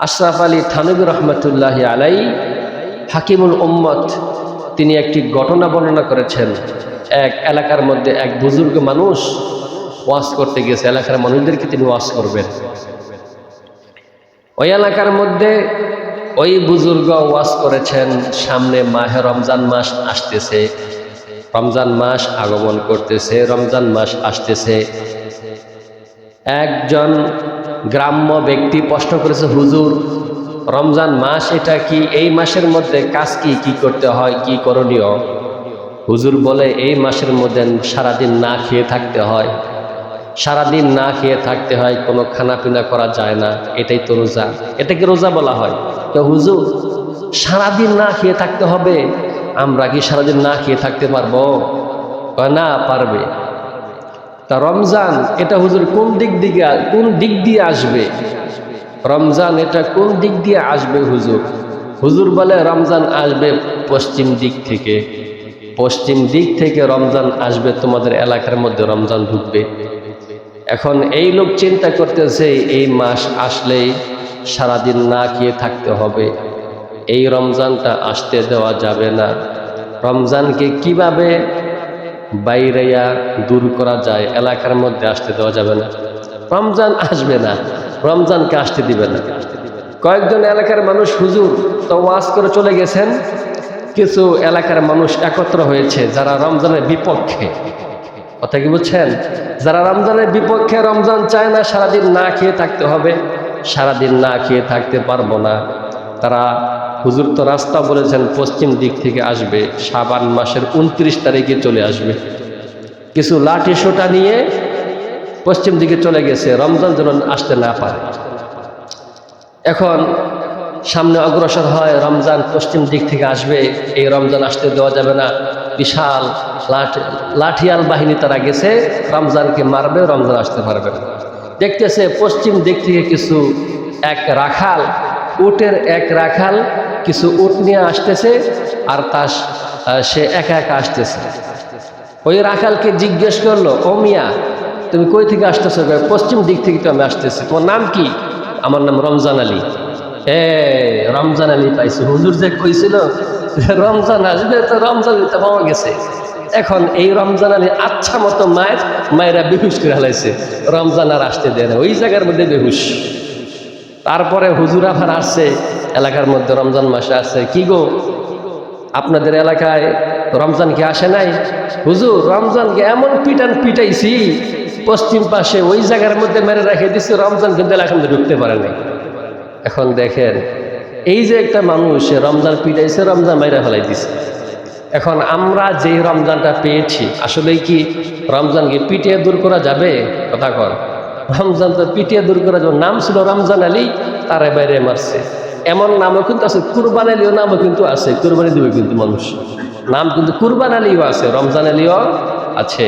আশরাফ আলী থানবী রহমতুল্লাহ আলাই হাকিমুল উম্মত, তিনি একটি ঘটনা বর্ণনা করেছেন। এক এলাকার মধ্যে এক বুজুর্গ মানুষ ওয়াশ করতে গেছে এলাকার মানুষদেরকে তিনি ওয়াশ করবেন। ওই এলাকার মধ্যে ওই বুজুর্গ ওয়াজ করেছেন, সামনে মাহে রমজান মাস আসতেছে। রমজান মাস আগমন করতেছে, রমজান মাস আসতেছে। একজন গ্রাম্য ব্যক্তি প্রশ্ন করেছে, হুজুর, রমজান মাস এটা কি? এই মাসের মধ্যে কাজ কি? কি করতে হয়? কি করণীয়? হুজুর বলে, এই মাসের মধ্যে সারাদিন না খেয়ে থাকতে হয়। সারাদিন না খেয়ে থাকতে হয়, কোনো খানাপিনা করা যায় না। এটাই তো রোজা। এটাকে রোজা বলা হয়। তো হুজুর, সারাদিন না খেয়ে থাকতে হবে? আমরা কি সারাদিন না খেয়ে থাকতে পারব? না, পারবে। তা রমজান এটা হুজুর কোন দিক দিকে কোন দিক দিয়ে আসবে? রমজান এটা কোন দিক দিয়ে আসবে হুজুর? হুজুর বলে রমজান আসবে পশ্চিম দিক থেকে। পশ্চিম দিক থেকে রমজান আসবে তোমাদের এলাকার মধ্যে রমজান ঢুকবে। এখন এই লোক চিন্তা করতেছে, এই মাস আসলেই সারাদিন না খেয়ে থাকতে হবে। এই রমজানটা আসতে দেওয়া যাবে না। রমজানকে কীভাবে বাইরেয়া দূর করা যায়, এলাকার মধ্যে আসতে দেওয়া যাবে না। রমজান আসবে না, রমজানকে আসতে দিবে না। কয়েকজন এলাকার মানুষ, হুজুর, তো ওয়াজ করে চলে গেছেন? কিছু এলাকার মানুষ একত্র হয়েছে, যারা রমজানের বিপক্ষে। কথা কি বুঝছেন? যারা রমজানের বিপক্ষে রমজান চায় না, সারাদিন না খেয়ে থাকতে হবে। সারাদিন না খেয়ে থাকতে পারব না। তারা হুজুর তো রাস্তা বলেছেন, পশ্চিম দিক থেকে আসবে সাবান মাসের উনত্রিশ তারিখে চলে আসবে। কিছু লাঠি সোটা নিয়ে পশ্চিম দিকে চলে গেছে, রমজান যেন আসতে না পারে। এখন সামনে অগ্রসর হয়, রমজান পশ্চিম দিক থেকে আসবে, এই রমজান আসতে দেওয়া যাবে না। বিশাল লাঠি, লাঠিয়াল বাহিনী তারা গেছে, রমজানকে মারবে, রমজান আসতে পারবে না। দেখতেছে পশ্চিম দিক থেকে কিছু এক রাখাল, উটের এক রাখাল কিছু উট নিয়ে আসতেছে আর তার সে একা একা আসতেছে। ওই রাখালকে জিজ্ঞেস করল, ও মিয়া, তুমি কই থেকে আসতেছো? পশ্চিম দিক থেকে তো আমি আসতেছি। তোমার নাম কি? আমার নাম রমজান আলী। এ, রমজান আলী পাইছি। হুজুর যে কইছিল, রমজান আসবে তো রমজান তো পাওয়া গেছে। এখন এই রমজান আলী আচ্ছা মতো মায়ের, মায়েরা বেহুশ করে হালাইছে। রমজান আর আসতে দেয় না। ওই জায়গার মধ্যে বেহুশ। তারপরে হুজুর আবার আসছে এলাকার মধ্যে রমজান মাসে আসছে কি গো? আপনাদের এলাকায় রমজান কি আসে নাই? হুজুর, রমজানকে এমন পিটান পিটাইছি, পশ্চিম পাশে ওই জায়গার মধ্যে মেরে রেখে দিচ্ছে রমজান কিন্তু মধ্যে ঢুকতে পারে নাই। এখন দেখেন, এই যে একটা মানুষ রমজান পিটাইছে, রমজান মেরে ফেলাই দিছে এখন আমরা যে রমজানটা পেয়েছি আসলে কি রমজানকে পিটিয়ে দূর করা যাবে? কথা কর রমজান তো পিটিয়ে দূর করা যাবে, নাম ছিল রমজান আলী, তারে বাইরে মারছে। এমন নামও কিন্তু আছে, কুরবান আলীও নামও কিন্তু আছে, কুরবানি দেবে কিন্তু মানুষ। নাম কিন্তু কুরবান আলীও আছে, রমজান আলীও আছে।